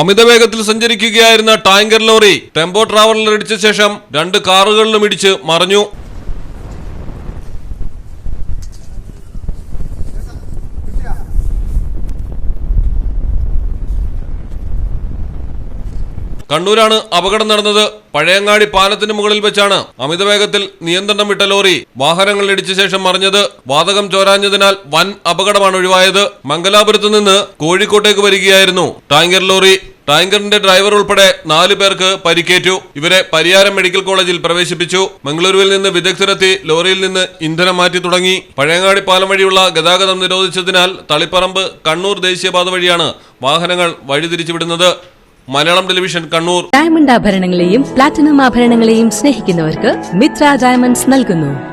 അമിത വേഗത്തിൽ സഞ്ചരിക്കുകയായിരുന്ന tanker lorry tempo ട്രാവലറിൽ ഇടിച്ച ശേഷം രണ്ട് കാറുകളിലും ഇടിച്ച് മറിഞ്ഞു. കണ്ണൂരാണ് അപകടം നടന്നത്. പഴയങ്ങാടി പാലത്തിന് മുകളിൽ വെച്ചാണ് അമിത വേഗത്തിൽ നിയന്ത്രണം വിട്ട ലോറി വാഹനങ്ങൾ ഇടിച്ച ശേഷം മറിഞ്ഞത്. വാതകം ചോരാഞ്ഞതിനാൽ വൻ അപകടമാണ് ഒഴിവായത്. മംഗലാപുരത്ത് നിന്ന് കോഴിക്കോട്ടേക്ക് വരികയായിരുന്നു. ടാങ്കർ ലോറി ടാങ്കറിന്റെ ഡ്രൈവർ ഉൾപ്പെടെ നാലു പേർക്ക് പരിക്കേറ്റു. ഇവരെ പരിയാരം മെഡിക്കൽ കോളേജിൽ പ്രവേശിപ്പിച്ചു. മംഗളൂരുവിൽ നിന്ന് വിദഗ്ധരെത്തി ലോറിയിൽ നിന്ന് ഇന്ധനം മാറ്റി തുടങ്ങി. പഴയങ്ങാടി പാലം വഴിയുള്ള ഗതാഗതം നിരോധിച്ചതിനാൽ തളിപ്പറമ്പ് കണ്ണൂർ ദേശീയപാത വഴിയാണ് വാഹനങ്ങൾ വഴിതിരിച്ചുവിടുന്നത്. മലയാളം ടെലിവിഷൻ കണ്ണൂർ. ഡയമണ്ട് ആഭരണങ്ങളെയും പ്ലാറ്റിനം ആഭരണങ്ങളെയും സ്നേഹിക്കുന്നവർക്ക് മിത്ര ഡയമണ്ട്സ് നൽകുന്നു.